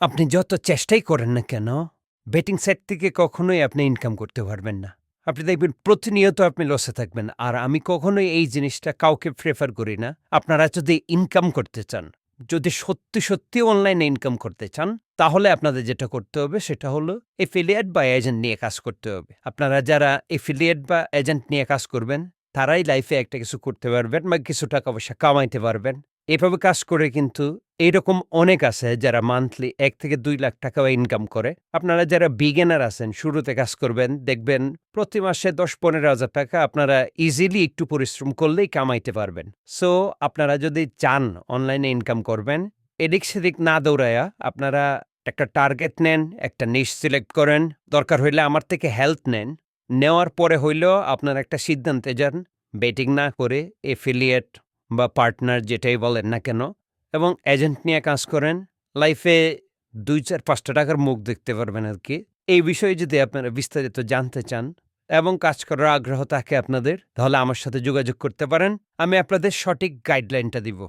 আপনি যত চেষ্টাই করেন না কেন বেটিং সাইট থেকে কখনোই আপনি ইনকাম করতে পারবেন না। আপনি দেখবেন প্রতিনিয়ত আপনি লসে থাকবেন। আর আমি কখনোই এই জিনিসটা কাউকে প্রেফার করি না। আপনারা যদি ইনকাম করতে চান, যদি সত্যি সত্যি অনলাইনে ইনকাম করতে চান, তাহলে আপনাদের যেটা করতে হবে সেটা হলো এফিলিয়েট বা এজেন্ট নিয়ে কাজ করতে হবে। আপনারা যারা এফিলিয়েট বা এজেন্ট নিয়ে কাজ করবেন, তারাই লাইফে একটা কিছু করতে পারবেন বা কিছু টাকা পয়সা কামাইতে পারবেন। এভাবে কাজ করে কিন্তু এইরকম অনেক আছে যারা মান্থলি এক থেকে দুই লাখ টাকাও ইনকাম করে। আপনারা যারা বিগেনার আছেন, শুরুতে কাজ করবেন, দেখবেন প্রতি মাসে দশ পনেরো হাজার টাকা আপনারা ইজিলি একটু পরিশ্রম করলেই কামাইতে পারবেন। সো আপনারা যদি চান অনলাইনে ইনকাম করবেন, এদিক সেদিক না দৌড়ায়া আপনারা একটা টার্গেট নেন, একটা নিশ সিলেক্ট করেন, দরকার হইলে আমার থেকে হেল্প নেন। নেওয়ার পরে হইলেও আপনারা একটা সিদ্ধান্তে যান বেটিং না করে এফিলিয়েট বা পার্টনার যেটাই বলেন না কেন এবং এজেন্ট নিয়ে কাজ করেন লাইফে দুই চার পাঁচটা টাকার মুখ দেখতে পারবেন আর কি। এই বিষয়ে যদি আপনারা বিস্তারিত জানতে চান এবং কাজ করার আগ্রহ থাকে আপনাদের, তাহলে আমার সাথে যোগাযোগ করতে পারেন। আমি আপনাদের সঠিক গাইডলাইনটা দিব।